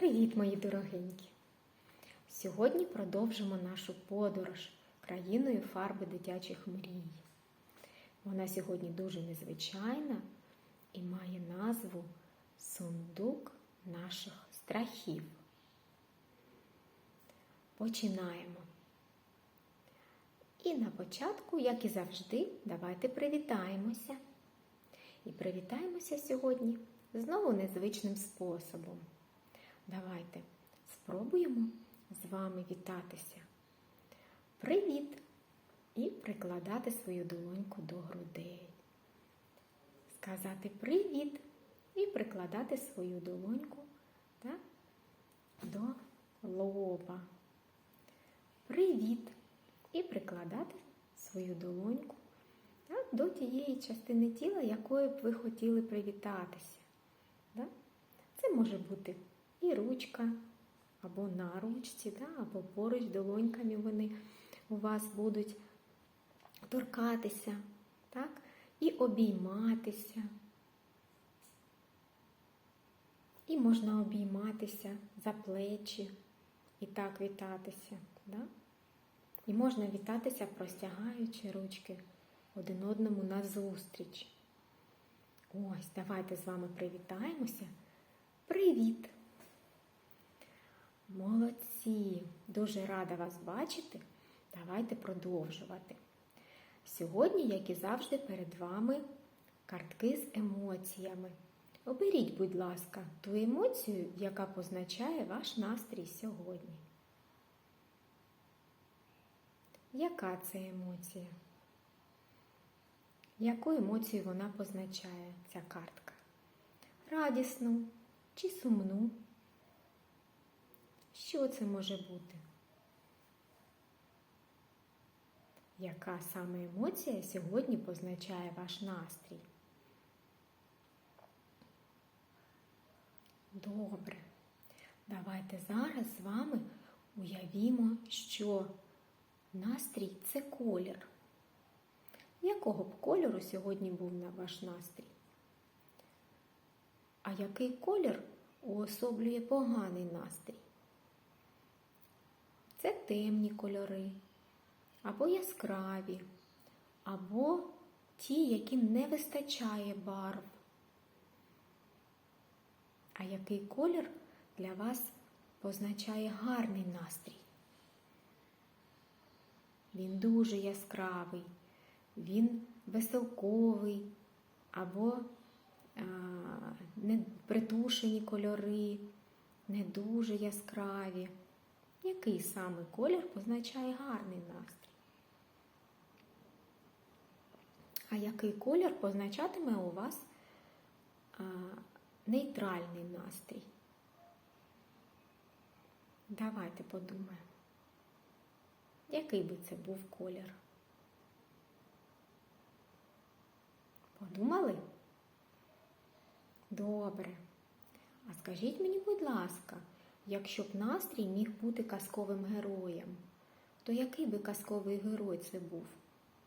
Привіт, мої дорогенькі! Сьогодні продовжимо нашу подорож країною фарби дитячих мрій. Вона сьогодні дуже незвичайна і має назву Сундук наших страхів. Починаємо. І на початку, як і завжди, давайте привітаємося. І привітаємося сьогодні знову незвичним способом. Давайте спробуємо з вами вітатися. Привіт! І прикладати свою долоньку до грудей. Сказати привіт і прикладати свою долоньку так, до лоба. Привіт! І прикладати свою долоньку так, до тієї частини тіла, якою б ви хотіли привітатися. Так? Це може бути і ручка, або на ручці, да, або поруч долоньками вони у вас будуть торкатися, так? і обійматися. І можна обійматися за плечі і так вітатися. Да? І можна вітатися, простягаючи ручки один одному назустріч. Ось, давайте з вами привітаємося. Привіт! Молодці! Дуже рада вас бачити. Давайте продовжувати. Сьогодні, як і завжди, перед вами картки з емоціями. Оберіть, будь ласка, ту емоцію, яка позначає ваш настрій сьогодні. Яка це емоція? Яку емоцію вона позначає, ця картка? Радісну чи сумну? Що це може бути? Яка саме емоція сьогодні позначає ваш настрій? Добре. Давайте зараз з вами уявімо, що настрій це колір. Якого б кольору сьогодні був на ваш настрій? А який колір уособлює поганий настрій? Темні кольори, або яскраві, або ті, яким не вистачає барв. А який колір для вас позначає гарний настрій? Він дуже яскравий, він веселковий, або а, притушені кольори, не дуже яскраві. Який саме колір позначає гарний настрій? А який колір позначатиме у вас а, нейтральний настрій? Давайте подумаємо. Який би це був колір? Подумали? Добре. А скажіть мені, будь ласка, якщо б настрій міг бути казковим героєм, то який би казковий герой це був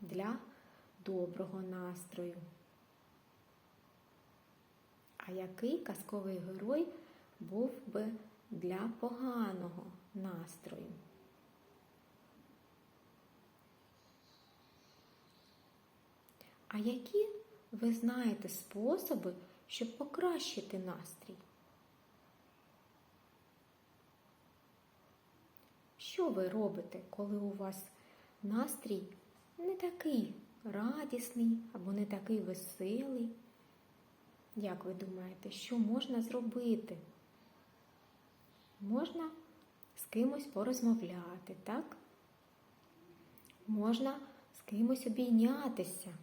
для доброго настрою? А який казковий герой був би для поганого настрою? А які ви знаєте способи, щоб покращити настрій? Що ви робите, коли у вас настрій не такий радісний або не такий веселий? Як ви думаєте, що можна зробити? Можна з кимось порозмовляти, так? Можна з кимось обійнятися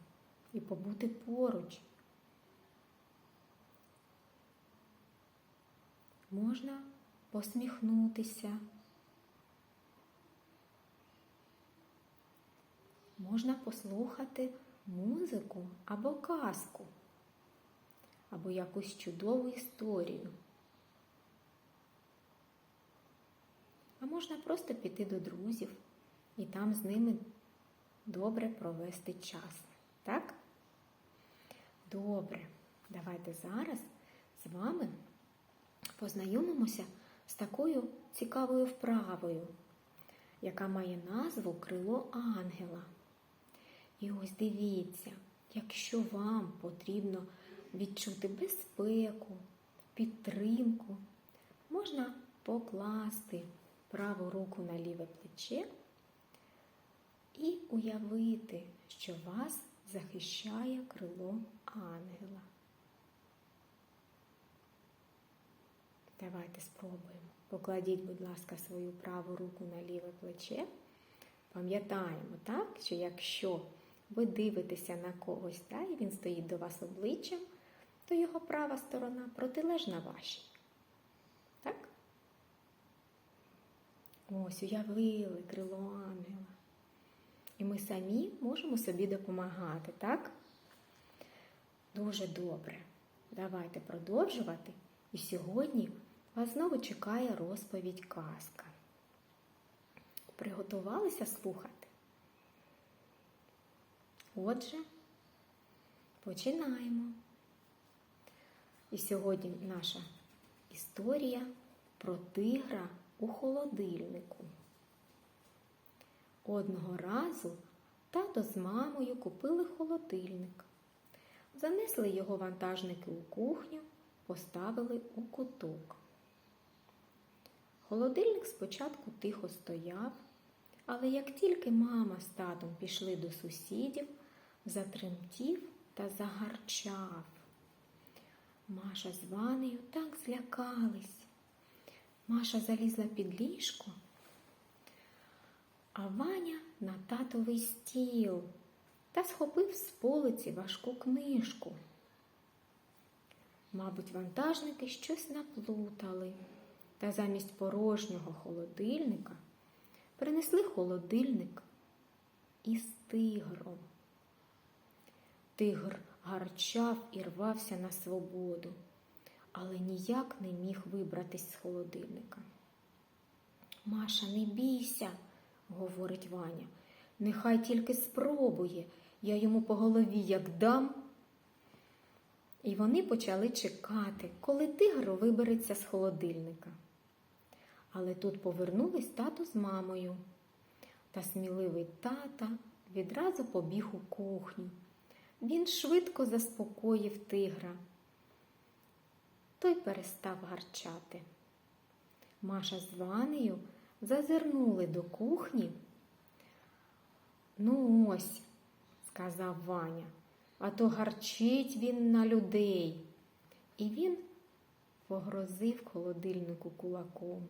і побути поруч. Можна посміхнутися. Можна послухати музику або казку, або якусь чудову історію. А можна просто піти до друзів і там з ними добре провести час. Так? Добре. Давайте зараз з вами познайомимося з такою цікавою вправою, яка має назву Крило ангела. І ось дивіться, якщо вам потрібно відчути безпеку, підтримку, можна покласти праву руку на ліве плече і уявити, що вас захищає крило ангела. Давайте спробуємо. Покладіть, будь ласка, свою праву руку на ліве плече. Пам'ятаємо, так, що якщо ви дивитеся на когось, та, і він стоїть до вас обличчям, то його права сторона протилежна вашій. Так? Ось, уявили крило ангела. І ми самі можемо собі допомагати, так? Дуже добре. Давайте продовжувати. І сьогодні вас знову чекає розповідь казка. Приготувалися слухати? Отже, починаємо. І сьогодні наша історія про тигра у холодильнику. Одного разу тато з мамою купили холодильник. Занесли його вантажники у кухню, поставили у куток. Холодильник спочатку тихо стояв, але як тільки мама з татом пішли до сусідів, затремтів та загарчав. Маша з Ванею так злякались. Маша залізла під ліжко, а Ваня на татовий стіл та схопив з полиці важку книжку. Мабуть, вантажники щось наплутали, та замість порожнього холодильника принесли холодильник із тигром. Тигр гарчав і рвався на свободу, але ніяк не міг вибратись з холодильника. Маша, не бійся, говорить Ваня. Нехай тільки спробує, я йому по голові як дам. І вони почали чекати, коли тигр вибереться з холодильника. Але тут повернулись тато з мамою. Та сміливий тата відразу побіг у кухню. Він швидко заспокоїв тигра. Той перестав гарчати. Маша з Ванею зазирнули до кухні. Ну ось, сказав Ваня, а то гарчить він на людей. І він погрозив холодильнику кулаком.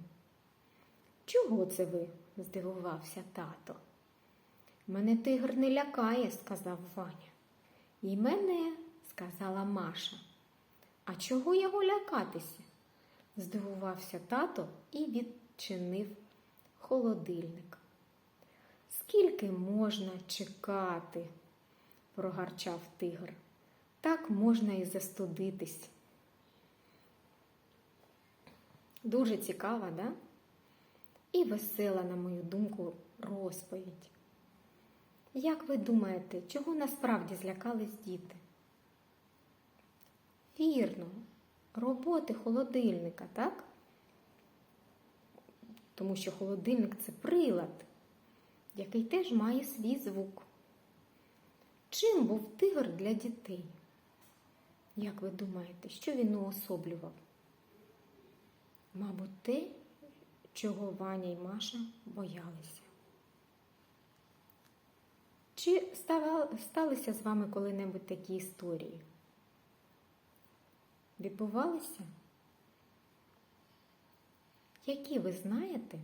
Чого це ви? здивувався тато. Мене тигр не лякає, сказав Ваня. І мене, сказала Маша. А чого його лякатися? здивувався тато і відчинив холодильник. Скільки можна чекати? прогарчав тигр. Так можна і застудитись. Дуже цікава, да? І весела, на мою думку, розповідь. Як ви думаєте, чого насправді злякались діти? Вірно, роботи холодильника, так? Тому що холодильник це прилад, який теж має свій звук. Чим був тигр для дітей? Як ви думаєте, що він уособлював? Мабуть, те, чого Ваня і Маша боялися. Чи сталися з вами коли-небудь такі історії? Відбувалися? Які ви знаєте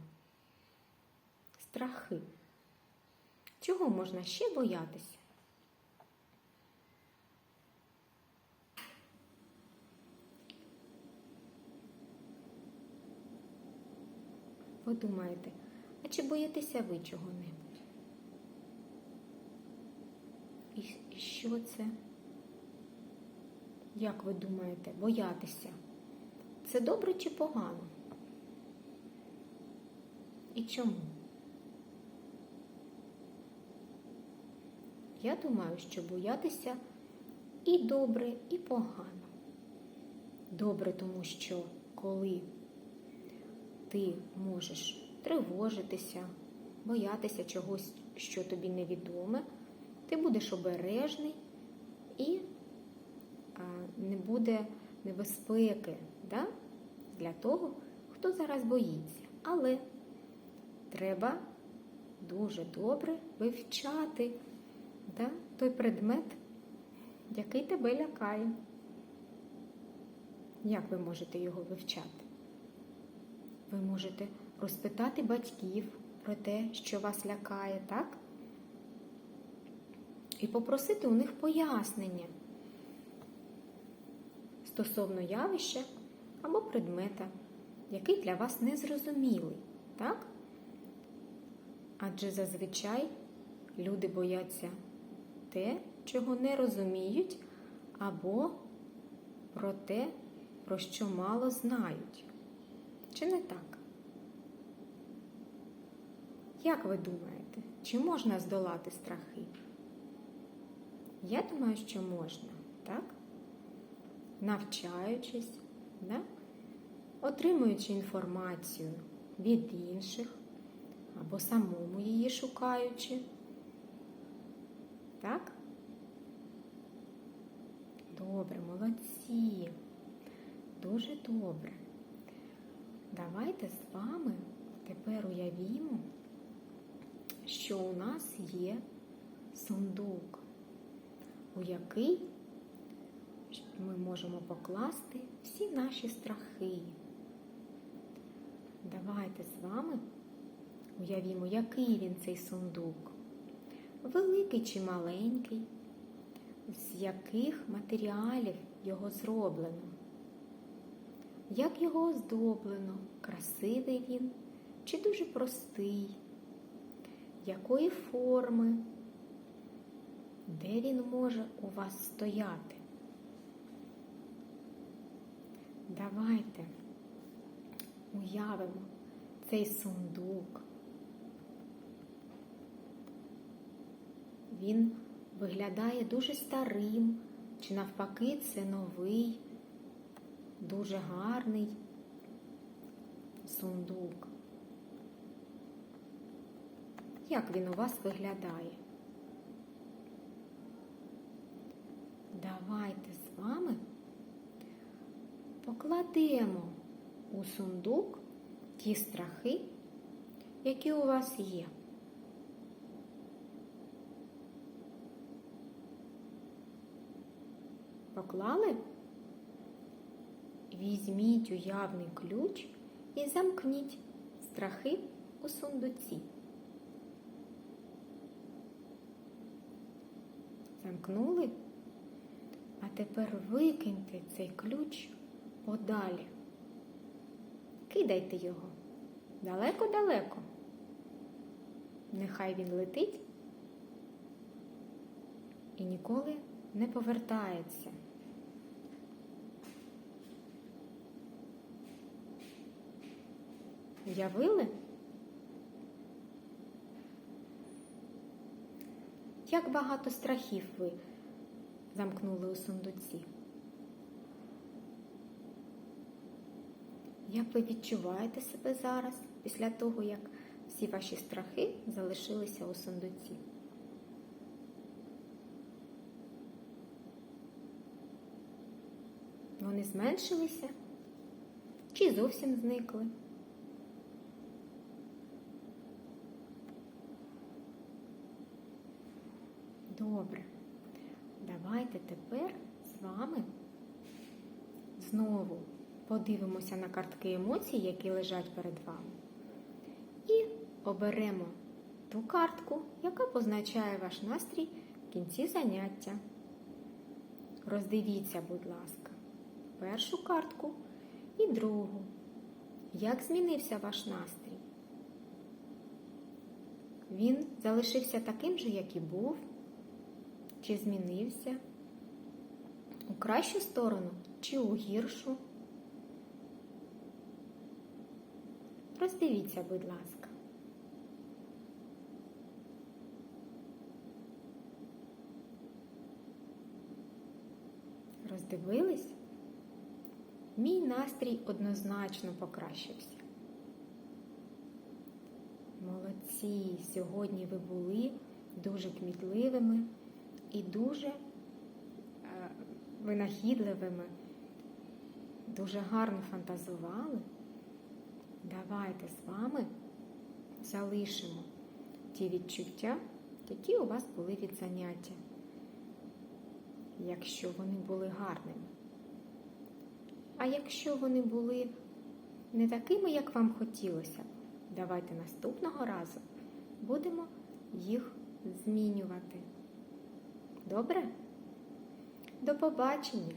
страхи? Чого можна ще боятися? Подумайте, а чи боїтеся ви чого-небудь? І що це? Як ви думаєте, боятися? Це добре чи погано? І чому? Я думаю, що боятися і добре, і погано. Добре, тому що коли ти можеш тривожитися, боятися чогось, що тобі невідоме, ти будеш обережний і не буде небезпеки да? для того, хто зараз боїться. Але треба дуже добре вивчати да? той предмет, який тебе лякає. Як ви можете його вивчати? Ви можете розпитати батьків про те, що вас лякає, так? І попросити у них пояснення стосовно явища або предмета, який для вас незрозумілий, так? Адже зазвичай люди бояться те, чого не розуміють, або про те, про що мало знають. Чи не так? Як ви думаєте, чи можна здолати страхи? Я думаю, що можна, так? Навчаючись, да? отримуючи інформацію від інших або самому її шукаючи. Так? Добре, молодці. Дуже добре. Давайте з вами тепер уявімо, що у нас є сундук, у який ми можемо покласти всі наші страхи. Давайте з вами уявімо, який він цей сундук. Великий чи маленький, з яких матеріалів його зроблено. Як його оздоблено, красивий він чи дуже простий, якої форми, де він може у вас стояти? Давайте уявимо цей сундук. Він виглядає дуже старим, чи навпаки, це новий, дуже гарний сундук. Як він у вас виглядає? Давайте з вами покладемо у сундук ті страхи, які у вас є. Поклали? Візьміть уявний ключ і замкніть страхи у сундуці. Замкнули? Тепер викиньте цей ключ подалі. Кидайте його далеко-далеко. Нехай він летить і ніколи не повертається. Уявили? Як багато страхів ви замкнули у сундуці? Як ви відчуваєте себе зараз після того, як всі ваші страхи залишилися у сундуці? Вони зменшилися чи зовсім зникли? Добре. Давайте тепер з вами знову подивимося на картки емоцій, які лежать перед вами. І оберемо ту картку, яка позначає ваш настрій в кінці заняття. Роздивіться, будь ласка, першу картку і другу. Як змінився ваш настрій? Він залишився таким же, як і був, чи змінився у кращу сторону, чи у гіршу? Роздивіться, будь ласка. Роздивились? Мій настрій однозначно покращився. Молодці! Сьогодні ви були дуже кмітливими і дуже е, винахідливими, дуже гарно фантазували. Давайте з вами залишимо ті відчуття, які у вас були від заняття, якщо вони були гарними. А якщо вони були не такими, як вам хотілося, давайте наступного разу будемо їх змінювати. Добре? До побачення!